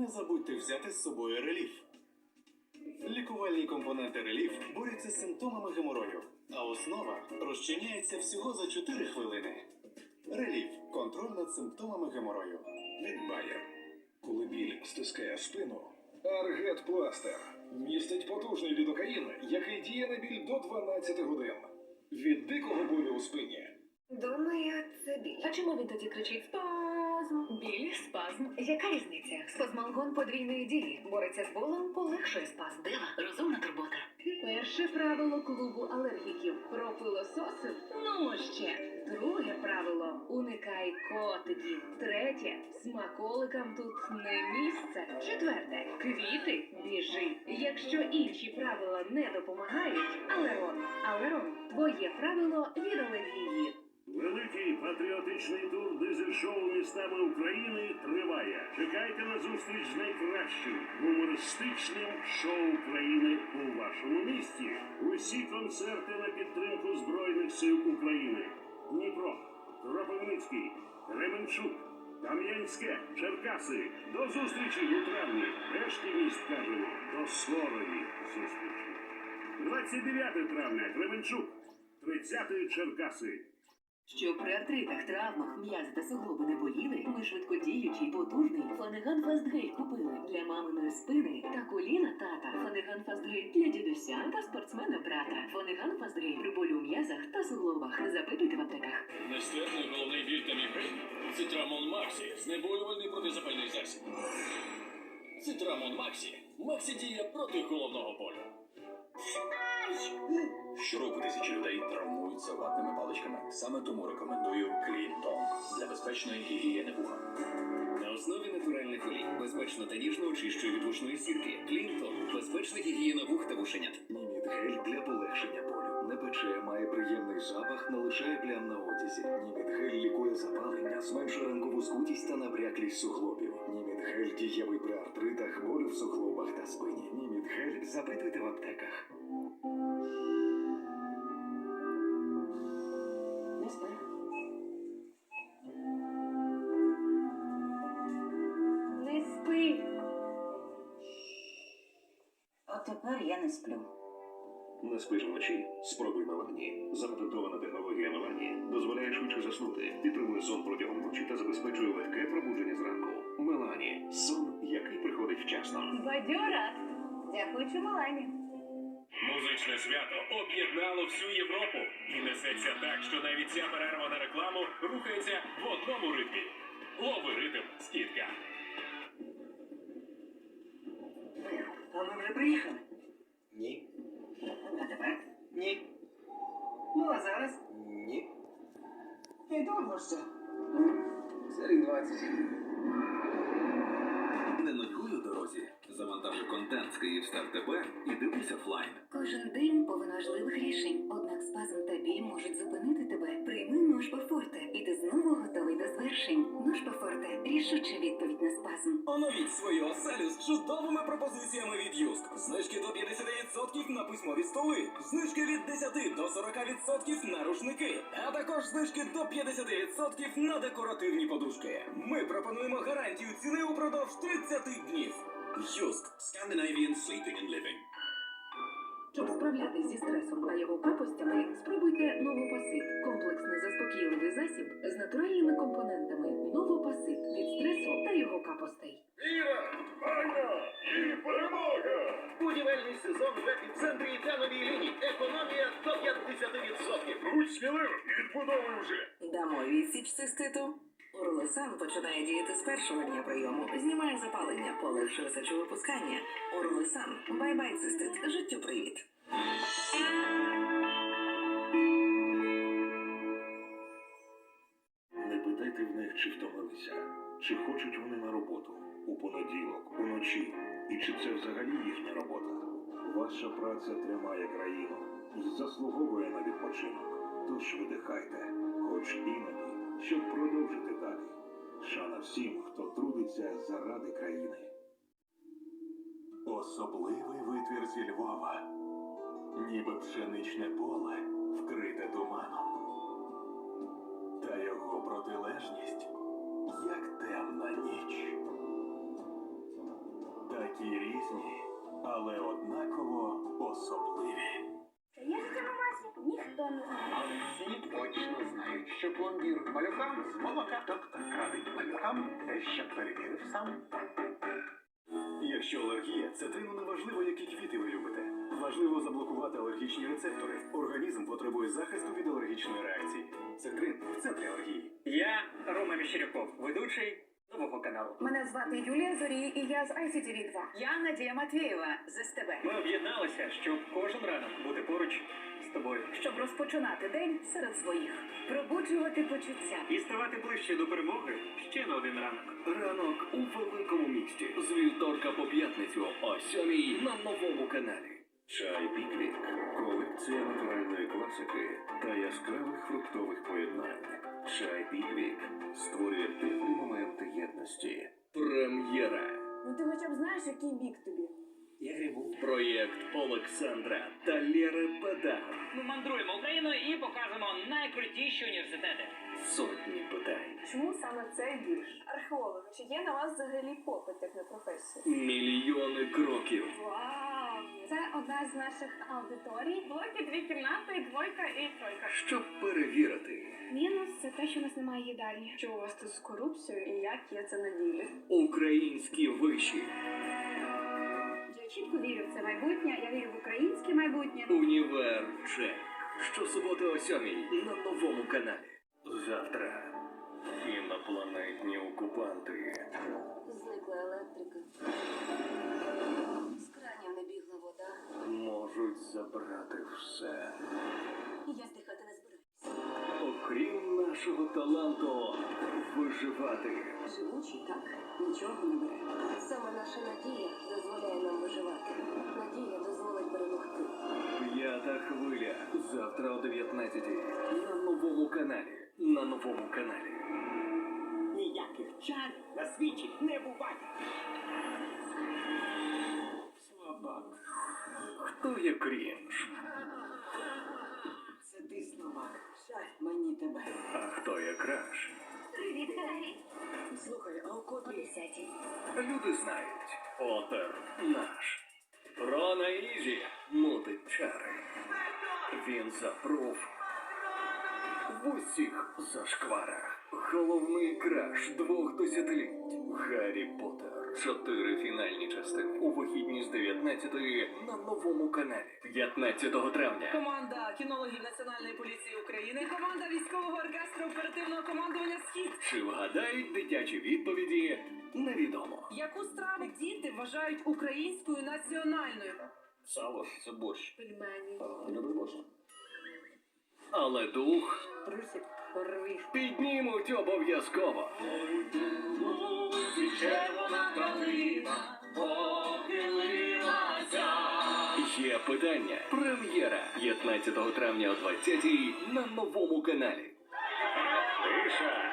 не забудьте взяти з собою реліф. Лікувальні компоненти реліф борються з симптомами геморою, а основа розчиняється всього за 4 хвилини. Реліф контроль над симптомами геморою. Від Bayer. Коли біль стискає спину, Аргет Пластер містить потужний лідокаїн, який діє на біль до 12 годин. Від дикого болю у спині Думаю, це біль. А чому він тоді кричить спазм? Біль, спазм. Яка різниця? Спазмалгон подвійної дії. Бореться з болем, полегшує спазм. Дива, розумна турбота. Перше правило клубу алергіків про пилососи. Ну ще. Друге правило уникай котиків. Третє смаколикам тут не місце. Четверте квіти біжи. Якщо інші правила не допомагають, алерон. Алерон твоє правило від алергії. Великий патріотичний тур дизель-шоу містами України триває. Чекайте на зустріч з найкращим гумористичним шоу країни у вашому місті. Усі концерти на підтримку Збройних сил України. Дніпро, Кропивницький, Кременчук, Кам'янське, Черкаси. До зустрічі у травні. Решті міст кажемо до скорої зустрічі. 29 травня Кременчук, 30 Черкаси. Щоб при артритах, травмах, м'язи та суглоби не боліли, ми швидкодіючий, потужний Фанеган Фастгель купили для маминої спини та коліна тата. Фанеган Фастгель для дідуся та спортсмена брата. Фанеган Фастгель при болю у м'язах та суглобах. Запитуйте в аптеках. Нестерпний головний біль та мігрень. Цитрамон Максі. Знеболювальний протизапальний засіб. Цитрамон Максі. Максі діє проти головного болю. Щороку тисячі людей травмуються ватними паличками. Саме тому рекомендую Клінтон для безпечної гігієни вуха. На основі натуральних олій. Безпечно та ніжно очищує від вушної сірки. Клінтон. Безпечна гігієна вух та вушенят. Німіт гель для полегшення болю. Не пече, має приємний запах, не лишає плям на одязі. Німіт гель лікує запалення, зменшує ранкову скутість та набряклість суглобів. Німіт гель дієвий при артритах, болю в суглобах та спині. Німіт гель запитуйте в аптеках. Сплю. Не спиш вночі? Спробуй Мелані. Запатентована технологія Мелані дозволяє швидше заснути, підтримує сон протягом ночі та забезпечує легке пробудження зранку. Мелані сон, який приходить вчасно. Бадьора. Дякуючи Мелані. Музичне свято об'єднало всю Європу і несеться так, що навіть ця перерва на рекламу рухається в одному ритмі. Лови ритм, скидка. А ми вже приїхали. Ні. Ну, а зараз? Ні. І довго ще. Рік 20. Не нудьгуй у дорозі. Завантажи контент з Київстар ТБ і дивись офлайн. Кожен день повен важливих рішень. Однак спазм та біль можуть зупинити тебе. Прийми Ношпа Форте, і ти знову готовий до звершень. Ношпа Форте рішуча відповідь спазм. Оновіть свою оселю з чудовими пропозиціями від Юск. Знижки до 50% на письмові столи, знижки від 10 до 40% на рушники, а також знижки до 50% на декоративні подушки. Ми пропонуємо гарантію ціни упродовж 30 днів. Юск Scandinavian Sleeping and Living. Щоб справлятись зі стресом та його капостями, спробуйте новопасит комплексний заспокійливий засіб з натуральними Будь сміливим і відбудовуй уже. Дамо відсіч циститу. Орлесан починає діяти з першого дня прийому. Знімає запалення, полегшує сечовипускання. Орлесан. Бай-бай, цистит. Життю привіт. Не питайте в них, чи втомилися, чи хочуть вони на роботу у понеділок, уночі, і чи це взагалі їхня робота. Ваша праця тримає країну і заслуговує на відпочинок. Тож видихайте, хоч іноді, щоб продовжити далі. Шана всім, хто трудиться заради країни. Особливий витвір зі Львова, ніби пшеничне поле, вкрите туманом. Та його протилежність, як темна ніч. Але однаково особливі. Я ж це масі ніхто не знає. Але всі точно знають, що пломбір малюкам з молока. Доктор радить малюкам те, що перевірив сам. Якщо алергія, це не важливо, які квіти ви любите. Важливо заблокувати алергічні рецептори. Організм потребує захисту від алергічної реакції. Цитрин в центрі алергії. Я Рома Міщеряков, ведучий нового каналу. Мене звати Юлія Зорій, і я з ICTV 2. Я Надія Матвєєва з СТБ. Ми об'єдналися, щоб кожен ранок бути поруч з тобою Щоб розпочинати день серед своїх, пробуджувати почуття. і ставати ближче до перемоги ще на один ранок. Ранок у великому місті з вівторка по п'ятницю о сьомій на новому каналі. Чай Піквік колекція натуральної класики та яскравих фруктових поєднань. Чай Піквік створює теплі моменти єдності. Прем'єра. Ну ти хоча б знаєш, який бік тобі? Я грибу. Проєкт Олександра та Лєри Педан. Ми мандруємо Україною і покажемо найкрутіші університети. Сотні питань. Чому саме цей вірш? Археолог, чи є на вас взагалі попит як на професію? Мільйони кроків. Вау! Це одна з наших аудиторій. Блоки, дві кімнати, двойка і тройка. Щоб перевірити, Мінус це те, що у нас немає їдальні. Що у вас тут з корупцією і як є це на ділі? українські виші, Я чітко вірю в це майбутнє. Я вірю в українське майбутнє. універ Джек. Щосуботи о сьомій на новому каналі. Завтра інопланетні окупанти. Зникла електрика. Вода. Можуть забрати все. Я здихати не збираюся. Окрім нашого таланту виживати. Живучий так нічого не бере. Саме наша надія дозволяє нам виживати. Надія дозволить перемогти. П'ята хвиля. Завтра о 19 на новому каналі. На новому каналі. Ніяких чар на свічі не буває. Слабак. Хто є крінж? Це ти слабак. Жаль мені тебе. А хто є краш? Привіт, Гаррі. Слухай, а у котрі? десятій. Люди знають. Отер наш. Рона Ізі мутить чари. Він запрув в усіх зашкварах. Головний краш двох десятиліть. Гаррі Поттер. Чотири фінальні частини. У вихідні з 19 на новому каналі. 15 травня. Команда кінологів Національної поліції України, команда військового оркестру оперативного командування Схід. Чи вгадають дитячі відповіді? Невідомо. Яку страву діти вважають українською національною? Сало це борщ. Пельмені. Любиш борщ? Але дух піднімуть обов'язково. Є питання. Прем'єра 15 травня о 20 на новому каналі. Тиша!